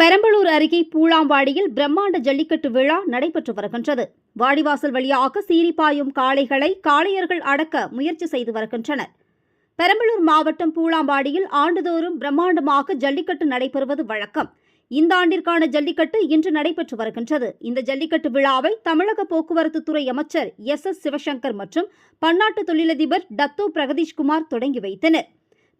பெரம்பலூர் அருகே பூளாம்பாடியில் பிரம்மாண்ட ஜல்லிக்கட்டு விழா நடைபெற்று வருகின்றது. வாடிவாசல் வழியாக சீரிப்பாயும் காளைகளை காளையர்கள் அடக்க முயற்சி செய்து வருகின்றனர். பெரம்பலூர் மாவட்டம் பூளாம்பாடியில் ஆண்டுதோறும் பிரம்மாண்டமாக ஜல்லிக்கட்டு நடைபெறுவது வழக்கம். இந்த ஆண்டிற்கான ஜல்லிக்கட்டு இன்று நடைபெற்று வருகின்றது. இந்த ஜல்லிக்கட்டு விழாவை தமிழக போக்குவரத்து துறை அமைச்சர் எஸ் எஸ் சிவசங்கர் மற்றும் பன்னாட்டு தொழிலதிபர் டத்தோ பிரகதீஷ்குமார் தொடங்கி வைத்தனர்.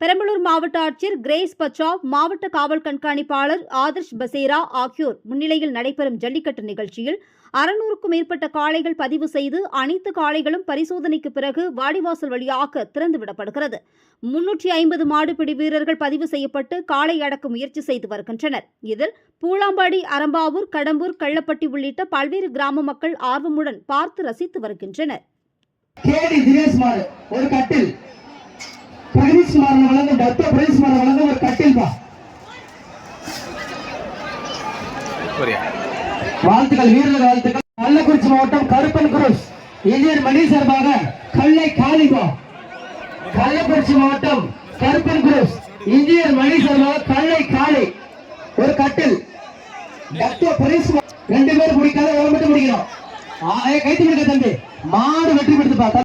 பெரம்பலூர் மாவட்ட ஆட்சியர் கிரேஸ் பச்சாவ் மாவட்ட காவல் கண்காணிப்பாளர் ஆதர்ஷ் பசேரா ஆகியோர் முன்னிலையில் நடைபெறும் ஜல்லிக்கட்டு நிகழ்ச்சியில் அறுநூறுக்கும் மேற்பட்ட காளைகள் பதிவு செய்து அனைத்து காளைகளும் பரிசோதனைக்கு பிறகு வாடிவாசல் வழியாக திறந்துவிடப்படுகிறது. முன்னூற்றி ஐம்பது மாடுபிடி வீரர்கள் பதிவு செய்யப்பட்டு காளை அடக்க முயற்சி செய்து வருகின்றனர். இதில் பூளாம்பாடி அரம்பாவூர் கடம்பூர் கள்ளப்பட்டி உள்ளிட்ட பல்வேறு கிராம மக்கள் ஆர்வமுடன் பார்த்து ரசித்து வருகின்றனர். கேடி தினேஷ் மாறு ஒரு கட்டில் பிரகதீஷ் குமார் வழங்கும் டத்தோ பிரதீஷ் குமார் வழங்கும் ஒரு கட்டில் பா. வாழ்த்துக்கள் வீரர்கள் வாழ்த்துக்கள். கள்ளக்குறிச்சி மாவட்டம் கருப்பன் குரூஸ். இந்தியன் மணி சார்பாக கல்லை காளிபா கள்ளக்குறிச்சி மாவட்டம் கருப்பன் குரூஸ். இந்தியன் மணி சார்பாக கல்லை காளி. ஒரு கட்டில். டத்தோ குமார் ரெண்டு பேரும் பிடிக்காத ஒரு மட்டும் பிடிக்கணும். கைத்து பிடிக்க தம்பி. மாடு வெற்றி பெற்று பார்த்தா